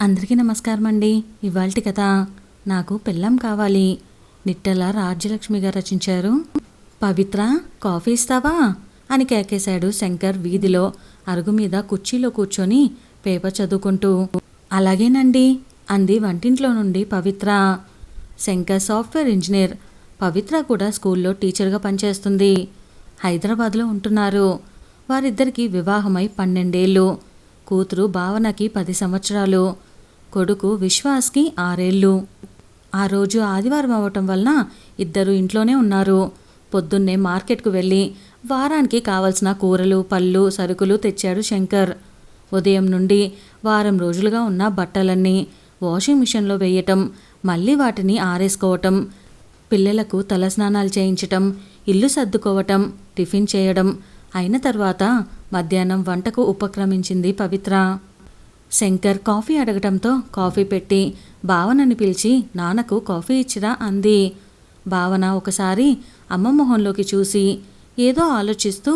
అందరికీ నమస్కారం అండి ఇవాళ కథ నాకు పెళ్ళం కావాలి. నిట్టెల రాజ్యలక్ష్మి గారు రచించారు. పవిత్ర కాఫీ ఇస్తావా అని కేకేశాడు శంకర్ వీధిలో అరుగు మీద కుర్చీలో కూర్చొని పేపర్ చదువుకుంటూ. అలాగేనండి. అంది వంటింట్లో నుండి పవిత్ర. Shankar software engineer. పవిత్ర కూడా స్కూల్లో టీచర్గా పనిచేస్తుంది. హైదరాబాద్లో ఉంటున్నారు. వారిద్దరికీ వివాహమై పన్నెండేళ్ళు. కూతురు భావనకి పది సంవత్సరాలు. కొడుకు విశ్వాస్కి ఆరేళ్ళు. ఆ రోజు ఆదివారం అవటం వలన ఇద్దరు ఇంట్లోనే ఉన్నారు. పొద్దున్నే మార్కెట్కు వెళ్ళి వారానికి కావలసిన కూరలు పళ్ళు సరుకులు తెచ్చాడు శంకర్. ఉదయం నుండి వారం రోజులుగా ఉన్న బట్టలన్నీ వాషింగ్ మిషన్లో వేయటం మళ్ళీ వాటిని ఆరేసుకోవటం పిల్లలకు తలస్నానాలు చేయించటం ఇల్లు సర్దుకోవటం టిఫిన్ చేయడం అయిన తర్వాత మధ్యాహ్నం వంటకు ఉపక్రమించింది పవిత్ర. శంకర్ కాఫీ అడగటంతో కాఫీ పెట్టి భావనని పిలిచి నాన్నకు కాఫీ ఇచ్చిరా అంది. భావన ఒకసారి అమ్మ మొహంలోకి చూసి ఏదో ఆలోచిస్తూ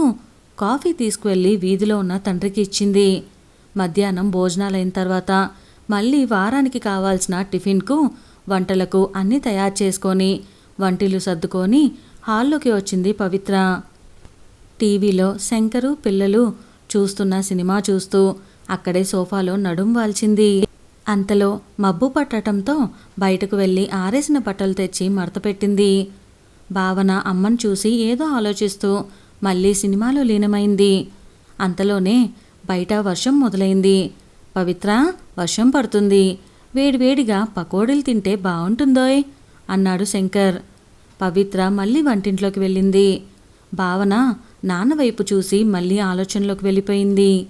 కాఫీ తీసుకువెళ్ళి వీధిలో ఉన్న తండ్రికి ఇచ్చింది. మధ్యాహ్నం భోజనాలైన తర్వాత మళ్ళీ వారానికి కావాల్సిన టిఫిన్కు వంటలకు అన్నీ తయారు చేసుకొని వంటిల్లు సర్దుకొని హాల్లోకి వచ్చింది పవిత్ర. టీవీలో శంకరు పిల్లలు చూస్తున్న సినిమా చూస్తూ అక్కడే సోఫాలో నడుం వాల్చింది. అంతలో మబ్బు పట్టటంతో బయటకు వెళ్ళి ఆరేసిన బట్టలు తెచ్చి మడతపెట్టింది భావన అమ్మను చూసి ఏదో ఆలోచిస్తూ మళ్ళీ సినిమాలో లీనమైంది. అంతలోనే బయట వర్షం మొదలైంది. పవిత్ర వర్షం పడుతుంది. వేడివేడిగా పకోడీలు తింటే బాగుంటుందోయ్ అన్నాడు శంకర్. పవిత్ర మళ్ళీ వంటింట్లోకి వెళ్ళింది. భావన నాన్న వైపు చూసి మళ్ళీ ఆలోచనలోకి వెళ్ళిపోయింది.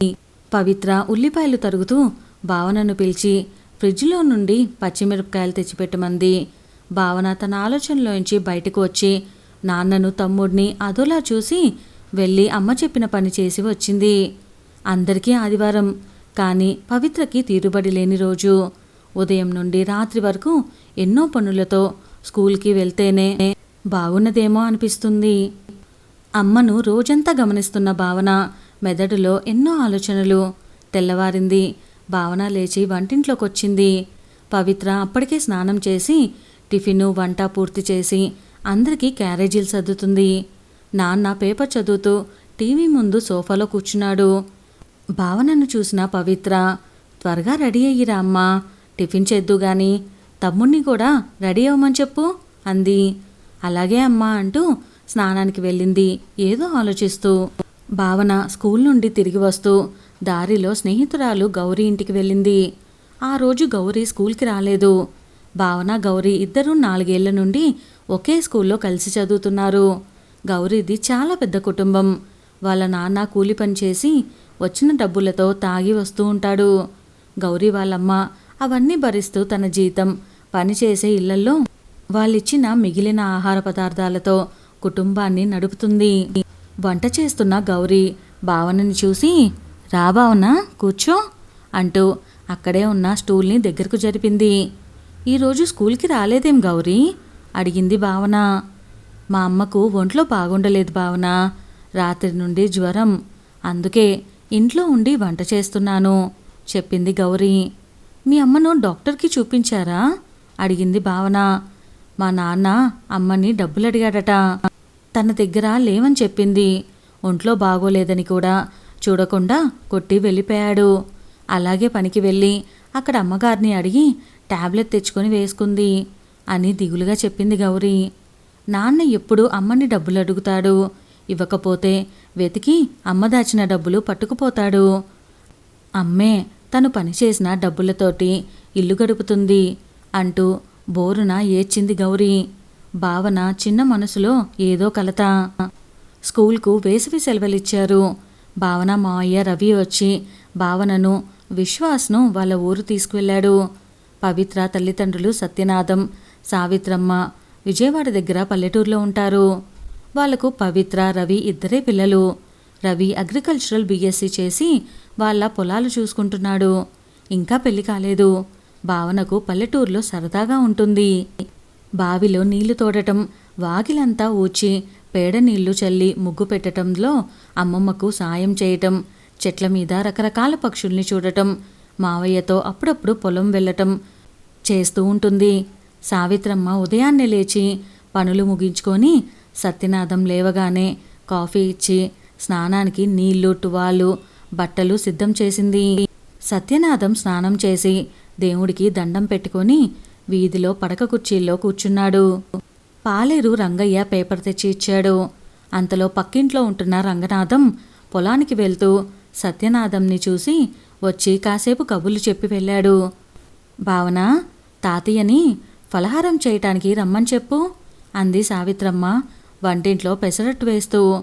పవిత్ర ఉల్లిపాయలు తరుగుతూ భావనను పిలిచి ఫ్రిడ్జ్లో నుండి పచ్చిమిరపకాయలు తెచ్చిపెట్టమంది. భావన తన ఆలోచనలోంచి బయటకు వచ్చి నాన్నను తమ్ముడిని అదోలా చూసి వెళ్ళి అమ్మ చెప్పిన పని చేసి వచ్చింది. అందరికీ ఆదివారం కానీ పవిత్రకి తీరుబడి లేని రోజు. ఉదయం నుండి రాత్రి వరకు ఎన్నో పనులతో స్కూల్కి వెళ్తేనే బాగున్నదేమో అనిపిస్తుంది. అమ్మను రోజంతా గమనిస్తున్న భావన మెదడులో ఎన్నో ఆలోచనలు. తెల్లవారింది భావన లేచి వంటింట్లోకి వచ్చింది పవిత్ర అప్పటికే స్నానం చేసి టిఫిను వంట పూర్తి చేసి అందరికీ క్యారేజీలు సర్దుతుంది. నాన్న పేపర్ చదువుతూ టీవీ ముందు సోఫాలో కూర్చున్నాడు. భావనను చూసిన పవిత్ర త్వరగా రెడీ అయ్యిరా అమ్మా టిఫిన్ చేద్దు గాని తమ్ముణ్ణి కూడా రెడీ అవ్వమని చెప్పు అంది. అలాగే అమ్మా అంటూ స్నానానికి వెళ్ళింది ఏదో ఆలోచిస్తూ. భావన స్కూల్ నుండి తిరిగి వస్తూ దారిలో స్నేహితురాలు గౌరీ ఇంటికి వెళ్ళింది. ఆ రోజు గౌరీ స్కూల్కి రాలేదు. భావన గౌరీ ఇద్దరూ నాలుగేళ్ళ నుండి ఒకే స్కూల్లో కలిసి చదువుతున్నారు. గౌరీది చాలా పెద్ద కుటుంబం. వాళ్ళ నాన్న కూలి పని చేసి వచ్చిన డబ్బులతో తాగి వస్తూ ఉంటాడు. గౌరీ వాళ్ళమ్మ అవన్నీ భరిస్తూ తన జీతం పనిచేసే ఇళ్ళల్లో వాళ్ళిచ్చిన మిగిలిన ఆహార పదార్థాలతో కుటుంబాన్ని నడుపుతుంది. వంట చేస్తున్న గౌరీ. భావనని చూసి రా భావన కూర్చో అంటూ అక్కడే ఉన్న స్టూల్ని దగ్గరకు జరిపింది. ఈరోజు స్కూల్కి రాలేదేం గౌరీ? అడిగింది భావన మా అమ్మకు ఒంట్లో బాగుండలేదు భావన రాత్రి నుండి జ్వరం. అందుకే ఇంట్లో ఉండి వంట చేస్తున్నాను చెప్పింది గౌరీ. మీ అమ్మను డాక్టర్కి చూపించారా? అడిగింది భావన మా నాన్న అమ్మని డబ్బులు అడిగాడట. తన దగ్గర లేవని చెప్పింది. ఒంట్లో బాగోలేదని కూడా చూడకుండా కొట్టి వెళ్ళిపోయాడు. అలాగే పనికి వెళ్ళి అక్కడ అమ్మగారిని అడిగి టాబ్లెట్ తెచ్చుకొని వేసుకుంది అని దిగులుగా చెప్పింది గౌరీ. నాన్న ఎప్పుడు అమ్మని డబ్బులు అడుగుతాడు. ఇవ్వకపోతే వెతికి అమ్మ దాచిన డబ్బులు పట్టుకుపోతాడు. అమ్మే తను పనిచేసిన డబ్బులతోటి ఇల్లు గడుపుతుంది అంటూ బోరున ఏడ్చింది గౌరీ. భావన చిన్న మనసులో ఏదో కలత. స్కూల్కు వేసవి సెలవులిచ్చారు. భావన మావయ్య రవి వచ్చి భావనను విశ్వాస్ను వాళ్ళ ఊరు తీసుకువెళ్ళాడు. పవిత్ర తల్లిదండ్రులు సత్యనాథం సావిత్రమ్మ విజయవాడ దగ్గర పల్లెటూరులో ఉంటారు. వాళ్ళకు పవిత్ర రవి ఇద్దరే పిల్లలు. రవి అగ్రికల్చరల్ బీఎస్సీ చేసి వాళ్ళ పొలాలు చూసుకుంటున్నాడు. ఇంకా పెళ్ళి కాలేదు. భావనకు పల్లెటూరులో సరదాగా ఉంటుంది. బావిలో నీళ్ళు తోడటం వాకిలంతా ఊచి పేడ నీళ్ళు చల్లి ముగ్గు పెట్టడంలో అమ్మమ్మకు సాయం చేయటం చెట్ల మీద రకరకాల పక్షుల్ని చూడటం మావయ్యతో అప్పుడప్పుడు పొలం వెళ్ళటం చేస్తూ ఉంటుంది. సావిత్రమ్మ ఉదయాన్నే లేచి పనులు ముగించుకొని సత్యనాథం లేవగానే కాఫీ ఇచ్చి స్నానానికి నీళ్ళు టువాలు బట్టలు సిద్ధం చేసింది. సత్యనాథం స్నానం చేసి దేవుడికి దండం పెట్టుకొని వీధిలో పడక కుర్చీల్లో కూర్చున్నాడు. పాలేరు రంగయ్య పేపర్ తెచ్చి ఇచ్చాడు. అంతలో పక్కింట్లో ఉంటున్న రంగనాథం పొలానికి వెళ్తూ సత్యనాథంని చూసి వచ్చి కాసేపు కబుర్లు చెప్పి వెళ్ళాడు. భావన తాతయ్యని ఫలహారం చేయటానికి రమ్మని చెప్పు అంది సావిత్రమ్మ వంటింట్లో పెసరట్టు వేస్తూ.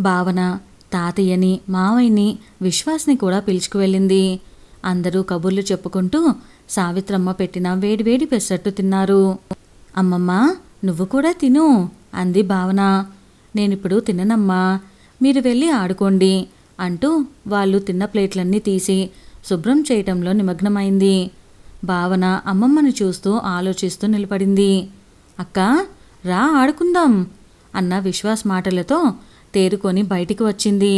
భావన తాతయ్యని మావయ్యని విశ్వాస్ని కూడా పిలుచుకువెళ్ళింది అందరూ కబుర్లు చెప్పుకుంటూ సావిత్రమ్మ పెట్టిన వేడివేడి పెసట్టు తిన్నారు. అమ్మమ్మ నువ్వు కూడా తిను అంది భావన. నేనిప్పుడు తిననమ్మా మీరు వెళ్ళి ఆడుకోండి అంటూ వాళ్ళు తిన్న ప్లేట్లన్నీ తీసి శుభ్రం చేయటంలో నిమగ్నమైంది. భావన అమ్మమ్మను చూస్తూ ఆలోచిస్తూ నిలబడింది. అక్క రా ఆడుకుందాం అన్న విశ్వాస్ మాటలతో తేరుకొని బయటికి వచ్చింది.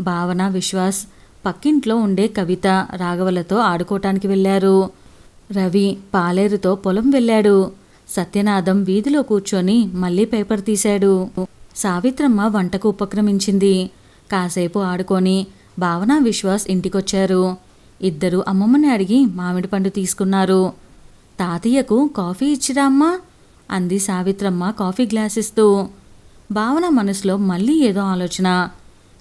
భావన విశ్వాస్ పక్కింట్లో ఉండే కవిత రాఘవలతో ఆడుకోవటానికి వెళ్ళారు. రవి పాలేరుతో పొలం వెళ్ళాడు. సత్యనాథం వీధిలో కూర్చొని మళ్ళీ పేపర్ తీశాడు. సావిత్రమ్మ వంటకు ఉపక్రమించింది. కాసేపు ఆడుకొని భావన విశ్వాస్ ఇంటికొచ్చారు. ఇద్దరు అమ్మమ్మని అడిగి మామిడి పండు తీసుకున్నారు. తాతయ్యకు కాఫీ ఇచ్చిరా అమ్మా? అంది సావిత్రమ్మ కాఫీ గ్లాస్ ఇస్తూ భావన మనసులో మళ్ళీ ఏదో ఆలోచన.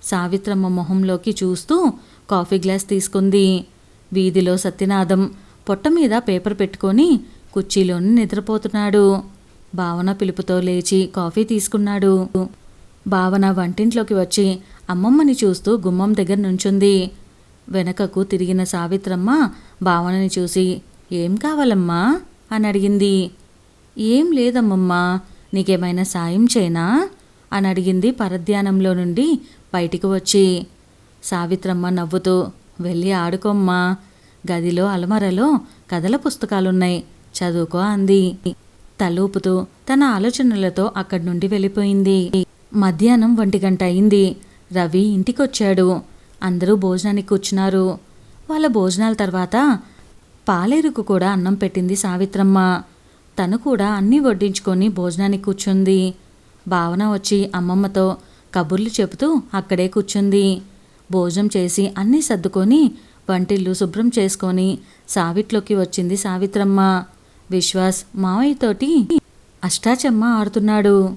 సావిత్రమ్మ మొహంలోకి చూస్తూ కాఫీ గ్లాస్ తీసుకుంది. వీధిలో సత్యనాథం పొట్ట మీద పేపర్ పెట్టుకొని కుర్చీలోని నిద్రపోతున్నాడు. భావన పిలుపుతో లేచి కాఫీ తీసుకున్నాడు. భావన వంటింట్లోకి వచ్చి అమ్మమ్మని చూస్తూ గుమ్మం దగ్గర నుంచుంది. వెనకకు తిరిగిన సావిత్రమ్మ భావనని చూసి ఏం కావాలమ్మా? అని అడిగింది. ఏం లేదమ్మమ్మా నీకేమైనా సాయం చేయనా అని అడిగింది పరధ్యానంలో నుండి బయటికి వచ్చి సావిత్రమ్మ నవ్వుతూ వెళ్ళి ఆడుకోమ్మా గదిలో అలమరలో కథల పుస్తకాలున్నాయి చదువుకో అంది. తలూపుతూ తన ఆలోచనలతో అక్కడి నుండి వెళ్ళిపోయింది. మధ్యాహ్నం ఒంటి గంట అయింది. రవి ఇంటికొచ్చాడు. అందరూ భోజనానికి కూర్చున్నారు. వాళ్ళ భోజనాల తర్వాత పాలేరుకు కూడా అన్నం పెట్టింది సావిత్రమ్మ. తను కూడా అన్నీ వడ్డించుకొని భోజనానికి కూర్చుంది. భావన వచ్చి అమ్మమ్మతో కబుర్లు చెబుతూ అక్కడే కూర్చుంది. భోజనం చేసి అన్నీ సర్దుకొని వంటిల్లు శుభ్రం చేసుకొని సావిట్లోకి వచ్చింది సావిత్రమ్మ. విశ్వాస్ మావయ్యతోటి అష్టాచమ్మ ఆడుతున్నాడు.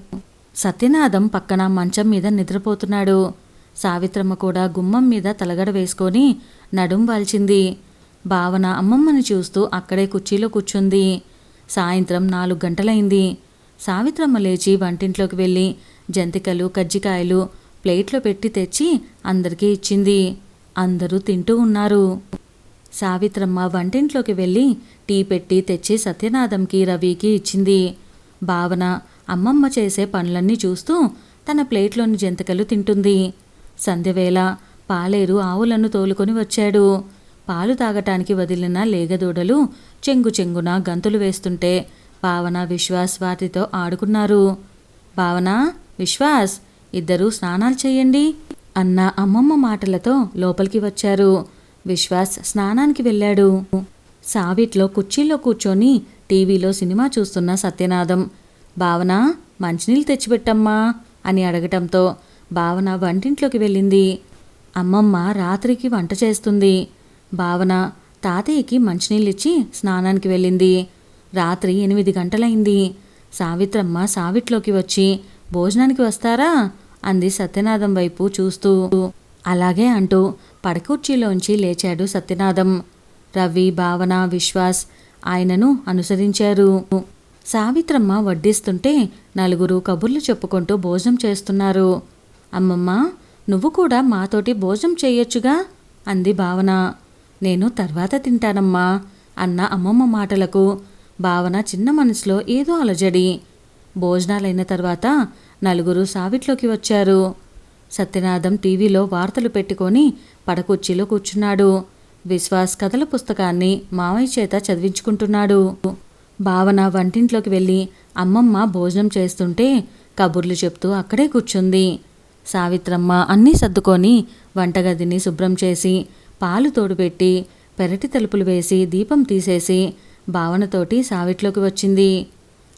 సత్యనాథం పక్కన మంచం మీద నిద్రపోతున్నాడు. సావిత్రమ్మ కూడా గుమ్మం మీద తలగడ వేసుకొని నడుం వాల్చింది. భావన అమ్మమ్మని చూస్తూ అక్కడే కుర్చీలో కూర్చుంది. సాయంత్రం నాలుగు గంటలైంది. సావిత్రమ్మ లేచి వంటింట్లోకి వెళ్ళి జంతికలు కజ్జికాయలు ప్లేట్లో పెట్టి తెచ్చి అందరికీ ఇచ్చింది. అందరూ తింటూ ఉన్నారు. సావిత్రమ్మ వంటింట్లోకి వెళ్ళి టీ పెట్టి తెచ్చి సత్యనాథంకి రవికి ఇచ్చింది. భావన అమ్మమ్మ చేసే పనులన్నీ చూస్తూ తన ప్లేట్లోని జంతికలు తింటుంది. సంధ్యవేళ పాలేరు ఆవులను తోలుకొని వచ్చాడు. పాలు తాగటానికి వదిలిన లేగదూడలు చెంగు చెంగున గంతులు వేస్తుంటే భావన విశ్వాస్ వాటితో ఆడుకున్నారు. భావన విశ్వాస్ ఇద్దరూ స్నానాలు చేయండి అన్న అమ్మమ్మ మాటలతో లోపలికి వచ్చారు. విశ్వాస్ స్నానానికి వెళ్ళాడు. సావిట్లో కుర్చీలో కూర్చొని టీవీలో సినిమా చూస్తున్న సత్యనాథం భావన మంచినీళ్ళు తెచ్చిపెట్టమ్మా అని అడగటంతో భావన వంటింట్లోకి వెళ్ళింది. అమ్మమ్మ రాత్రికి వంట చేస్తుంది. భావన తాతయ్యకి మంచినీళ్ళిచ్చి స్నానానికి వెళ్ళింది. రాత్రి ఎనిమిది గంటలైంది. సావిత్రమ్మ సావిట్లోకి వచ్చి భోజనానికి వస్తారా? అంది సత్యనాథం వైపు చూస్తూ. అలాగే అంటూ పడకుర్చీలోంచి లేచాడు సత్యనాథం. రవి భావన విశ్వాస్ ఆయనను అనుసరించారు. సావిత్రమ్మ వడ్డిస్తుంటే నలుగురు కబుర్లు చెప్పుకుంటూ భోజనం చేస్తున్నారు. అమ్మమ్మ నువ్వు కూడా మాతోటి భోజనం చేయొచ్చుగా? అంది భావన. నేను తర్వాత తింటానమ్మా అన్న అమ్మమ్మ మాటలకు భావన చిన్న మనసులో ఏదో అలజడి. భోజనాలైన తర్వాత నలుగురు సావిట్లోకి వచ్చారు. సత్యనాథం టీవీలో వార్తలు పెట్టుకొని పడకుర్చీలో కూర్చున్నాడు. విశ్వాస్ కథల పుస్తకాన్ని మామయ్య చేత చదివించుకుంటున్నాడు. భావన వంటింట్లోకి వెళ్ళి అమ్మమ్మ భోజనం చేస్తుంటే కబుర్లు చెప్తూ అక్కడే కూర్చుంది. సావిత్రమ్మ అన్నీ సర్దుకొని వంటగదిని శుభ్రం చేసి పాలు తోడుపెట్టి పెరటి తలుపులు వేసి దీపం తీసేసి భావనతోటి సావిట్లోకి వచ్చింది.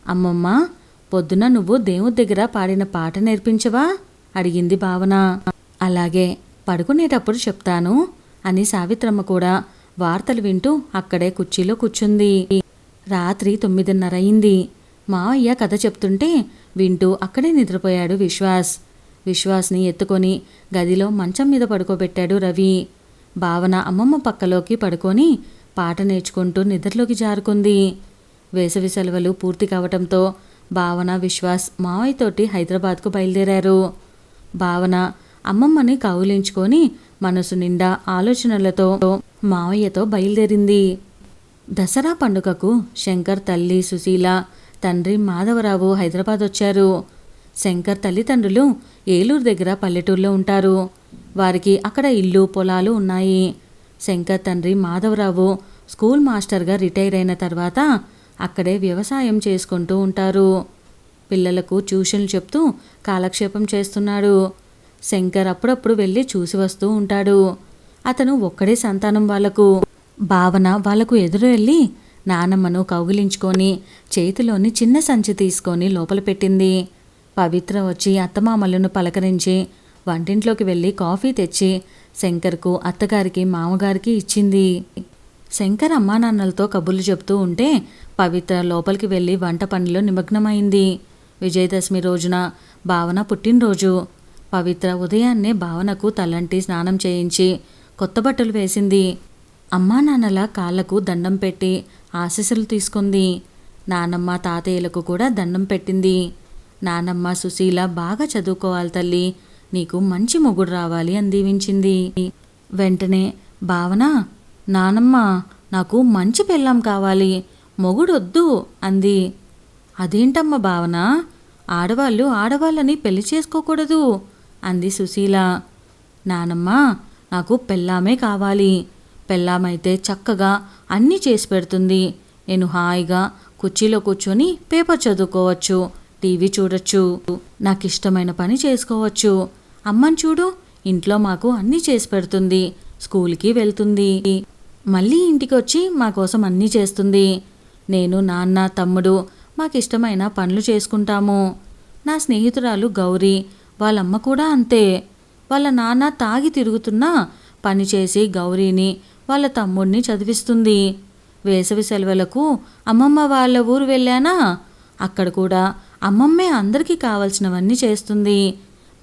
అమ్మమ్మ పొద్దున నువ్వు దేవుడి దగ్గర పాడిన పాట నేర్పించవా? అడిగింది భావన. అలాగే పడుకునేటప్పుడు చెప్తాను అని సావిత్రమ్మ కూడా వార్తలు వింటూ అక్కడే కుర్చీలో కూర్చుంది. రాత్రి తొమ్మిదిన్నర అయింది మావయ్య కథ చెప్తుంటే వింటూ అక్కడే నిద్రపోయాడు విశ్వాస్. విశ్వాస్ని ఎత్తుకొని గదిలో మంచం మీద పడుకోబెట్టాడు రవి. భావన అమ్మమ్మ పక్కలోకి పడుకొని పాట నేర్చుకుంటూ నిద్రలోకి జారుకుంది. వేసవి సెలవులు పూర్తి కావటంతో భావన విశ్వాస్ మావయ్యతోటి హైదరాబాద్కు బయలుదేరారు. భావన అమ్మమ్మని కౌలించుకొని మనసు నిండా ఆలోచనలతో మావయ్యతో బయలుదేరింది. దసరా పండుగకు శంకర్ తల్లి సుశీల తండ్రి మాధవరావు హైదరాబాద్ వచ్చారు. శంకర్ తల్లిదండ్రులు ఏలూరు దగ్గర పల్లెటూరులో ఉంటారు. వారికి అక్కడ ఇల్లు పొలాలు ఉన్నాయి. శంకర్ తండ్రి మాధవరావు స్కూల్ మాస్టర్గా రిటైర్ అయిన తర్వాత అక్కడే వ్యవసాయం చేసుకుంటూ ఉంటారు. పిల్లలకు ట్యూషన్లు చెప్తూ కాలక్షేపం చేస్తున్నాడు. శంకర్ అప్పుడప్పుడు వెళ్ళి చూసి వస్తూ ఉంటాడు. అతను ఒక్కడే సంతానం వాళ్ళకు. భావన వాళ్ళకు ఎదురు వెళ్ళి నానమ్మను కౌగిలించుకొని చేతిలోని చిన్న సంచి తీసుకొని లోపల పెట్టింది. పవిత్ర వచ్చి అత్తమామలను పలకరించి వంటింట్లోకి వెళ్ళి కాఫీ తెచ్చి శంకర్కు అత్తగారికి మామగారికి ఇచ్చింది. శంకర్ అమ్మా నాన్నలతో కబుర్లు చెబుతూ ఉంటే పవిత్ర లోపలికి వెళ్ళి వంట పనిలో నిమగ్నమైంది. విజయదశమి రోజున భావన పుట్టినరోజు. పవిత్ర ఉదయాన్నే భావనకు తలంటి స్నానం చేయించి కొత్త బట్టలు వేసింది. అమ్మా నాన్నల కాళ్ళకు దండం పెట్టి ఆశీస్సులు తీసుకుంది. నానమ్మ తాతయ్యలకు కూడా దండం పెట్టింది. నానమ్మ సుశీల బాగా చదువుకోవాలి తల్లి నీకు మంచి మొగుడు రావాలి అని దీవించింది. వెంటనే భావన నానమ్మ నాకు మంచి పెళ్ళాం కావాలి. మొగుడొద్దు అంది. అదేంటమ్మ భావన? ఆడవాళ్ళు ఆడవాళ్ళని పెళ్ళి చేసుకోకూడదు అంది సుశీల. నానమ్మ నాకు పెళ్ళామే కావాలి. పెళ్ళామైతే చక్కగా అన్నీ చేసి పెడుతుంది. నేను హాయిగా కుర్చీలో కూర్చొని పేపర్ చదువుకోవచ్చు టీవీ చూడొచ్చు నాకు ఇష్టమైన పని చేసుకోవచ్చు. అమ్మని చూడు ఇంట్లో మాకు అన్నీ చేసి పెడుతుంది స్కూల్కి వెళ్తుంది. మళ్ళీ ఇంటికి వచ్చి మా కోసం అన్నీ చేస్తుంది. నేను నాన్న తమ్ముడు మాకు ఇష్టమైన పనులు చేసుకుంటాము. నా స్నేహితురాలు గౌరీ వాళ్ళమ్మ కూడా అంతే. వాళ్ళ నాన్న తాగి తిరుగుతున్నా పని చేసి గౌరీని వాళ్ళ తమ్ముడిని చదివిస్తుంది. వేసవి సెలవులకు అమ్మమ్మ వాళ్ళ ఊరు వెళ్ళానా? అక్కడ కూడా అమ్మమ్మే అందరికీ కావలసినవన్నీ చేస్తుంది.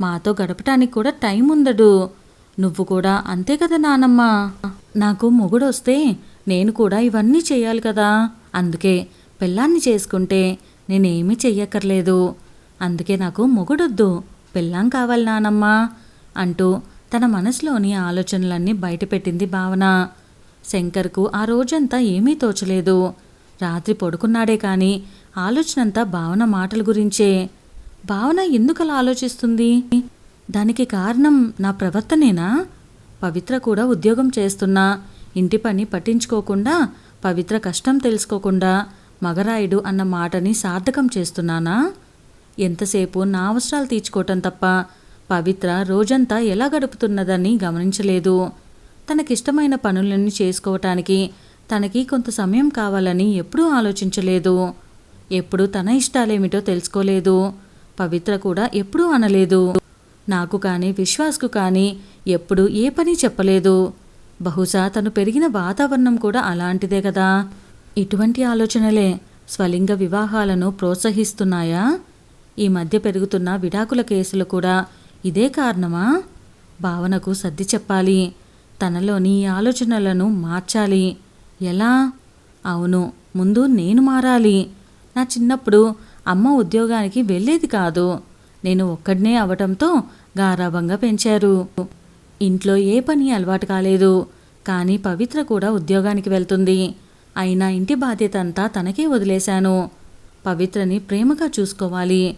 మాతో గడపటానికి కూడా టైం ఉండడు నువ్వు కూడా అంతే కదా నానమ్మ? నాకు మొగుడొస్తే నేను కూడా ఇవన్నీ చేయాలి కదా. అందుకే పెళ్ళాన్ని చేసుకుంటే నేనేమీ చెయ్యక్కర్లేదు. అందుకే నాకు మొగుడొద్దు. పెళ్ళాం కావాలి నానమ్మ అంటూ తన మనసులోని ఆలోచనలన్నీ బయటపెట్టింది భావన. శంకర్కు ఆ రోజంతా ఏమీ తోచలేదు. రాత్రి పడుకున్నాడే కానీ ఆలోచనంతా భావన మాటల గురించే. భావన ఎందుకలా ఆలోచిస్తుంది? దానికి కారణం నా ప్రవర్తనేనా? పవిత్ర కూడా ఉద్యోగం చేస్తున్నా. ఇంటి పని పట్టించుకోకుండా పవిత్ర కష్టం తెలుసుకోకుండా మగరాయుడు అన్న మాటని సార్థకం చేస్తున్నానా? ఎంతసేపు నా అవసరాలు తీర్చుకోవటం తప్ప పవిత్ర రోజంతా ఎలా గడుపుతున్నదని గమనించలేదు. తనకిష్టమైన పనులన్నీ చేసుకోవటానికి తనకి కొంత సమయం కావాలని ఎప్పుడూ ఆలోచించలేదు. ఎప్పుడు తన ఇష్టాలేమిటో తెలుసుకోలేదు. పవిత్ర కూడా ఎప్పుడూ అనలేదు. నాకు కానీ విశ్వాస్కు కానీ ఎప్పుడు ఏ పని చెప్పలేదు. బహుశా తను పెరిగిన వాతావరణం కూడా అలాంటిదే కదా ఇటువంటి ఆలోచనలే స్వలింగ వివాహాలను ప్రోత్సహిస్తున్నాయా? ఈ మధ్య పెరుగుతున్న విడాకుల కేసులు కూడా ఇదే కారణమా? భావనకు సర్ది చెప్పాలి. తనలోని ఈ ఆలోచనలను మార్చాలి. ఎలా? అవును ముందు నేను మారాలి. నా చిన్నప్పుడు అమ్మ ఉద్యోగానికి వెళ్ళేది కాదు. నేను ఒక్కడనే అవటంతో గారాభంగా పెంచారు. ఇంట్లో ఏ పని అలవాటు కాలేదు. కానీ పవిత్ర కూడా ఉద్యోగానికి వెళ్తుంది. అయినా ఇంటి బాధ్యత అంతా తనకే వదిలేశాను. పవిత్రని ప్రేమగా చూసుకోవాలి.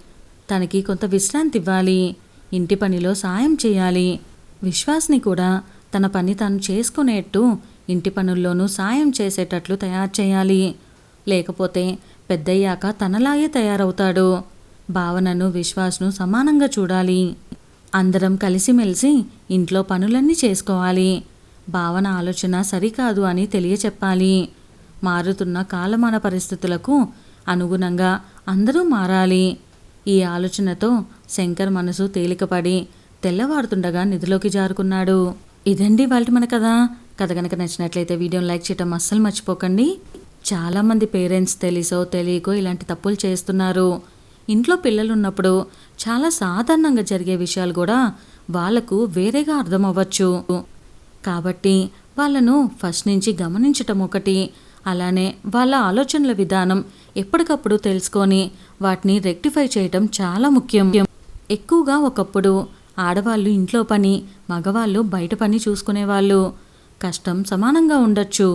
తనకి కొంత విశ్రాంతి ఇవ్వాలి. ఇంటి పనిలో సాయం చేయాలి. విశ్వాస్ని కూడా తన పని తాను చేసుకునేట్టు ఇంటి పనుల్లోనూ సాయం చేసేటట్లు తయారు చేయాలి. లేకపోతే పెద్దయ్యాక తనలాగే తయారవుతాడు. భావనను విశ్వాస్ను సమానంగా చూడాలి. అందరం కలిసిమెలిసి ఇంట్లో పనులన్నీ చేసుకోవాలి. భావన ఆలోచన సరికాదు అని తెలియచెప్పాలి. మారుతున్న కాలమాన పరిస్థితులకు అనుగుణంగా అందరూ మారాలి. ఈ ఆలోచనతో శంకర్ మనసు తేలికపడి తెల్లవారుతుండగా నిధిలోకి జారుకున్నాడు. ఇదండి వాళ్ళ మన కథ. కథ కనుక నచ్చినట్లయితే వీడియోని లైక్ చేయటం అస్సలు మర్చిపోకండి. చాలామంది పేరెంట్స్ తెలిసో తెలియకో ఇలాంటి తప్పులు చేస్తున్నారు. ఇంట్లో పిల్లలు ఉన్నప్పుడు చాలా సాధారణంగా జరిగే విషయాలు కూడా వాళ్ళకు వేరేగా అర్థం అవ్వచ్చు కాబట్టి వాళ్ళను ఫస్ట్ నుంచి గమనించటం ఒకటి. అలానే వాళ్ళ ఆలోచనల విధానం ఎప్పటికప్పుడు తెలుసుకొని వాటిని రెక్టిఫై చేయటం చాలా ముఖ్యం. ఎక్కువగా ఒకప్పుడు ఆడవాళ్ళు ఇంట్లో పని మగవాళ్ళు బయట పని చూసుకునేవాళ్ళు. కష్టం సమానంగా ఉండొచ్చు.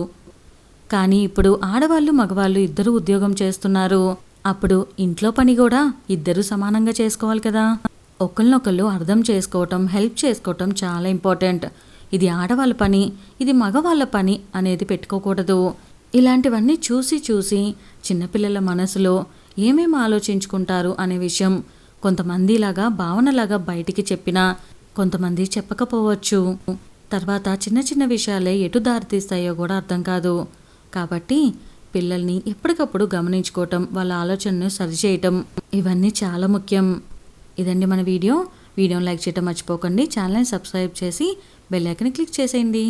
కానీ ఇప్పుడు ఆడవాళ్ళు మగవాళ్ళు ఇద్దరు ఉద్యోగం చేస్తున్నారు. అప్పుడు ఇంట్లో పని కూడా ఇద్దరు సమానంగా చేసుకోవాలి కదా. ఒకరినొకళ్ళు అర్థం చేసుకోవటం హెల్ప్ చేసుకోవటం చాలా ఇంపార్టెంట్ ఇది ఆడవాళ్ళ పని ఇది మగవాళ్ళ పని అనేది పెట్టుకోకూడదు. ఇలాంటివన్నీ చూసి చూసి చిన్నపిల్లల మనసులో ఏమేమి ఆలోచించుకుంటారు అనే విషయం కొంతమందిలాగా భావనలాగా బయటికి చెప్పినా కొంతమంది చెప్పకపోవచ్చు. తర్వాత చిన్న చిన్న విషయాలే ఎటు దారితీస్తాయో కూడా అర్థం కాదు. కాబట్టి పిల్లల్ని ఎప్పటికప్పుడు గమనించుకోవటం వాళ్ళ ఆలోచనను సరిచేయటం ఇవన్నీ చాలా ముఖ్యం. ఇదండి మన వీడియో. వీడియోని లైక్ చేయటం మర్చిపోకండి. ఛానల్ని సబ్స్క్రైబ్ చేసి బెల్ ఐకన్ క్లిక్ చేసేయండి.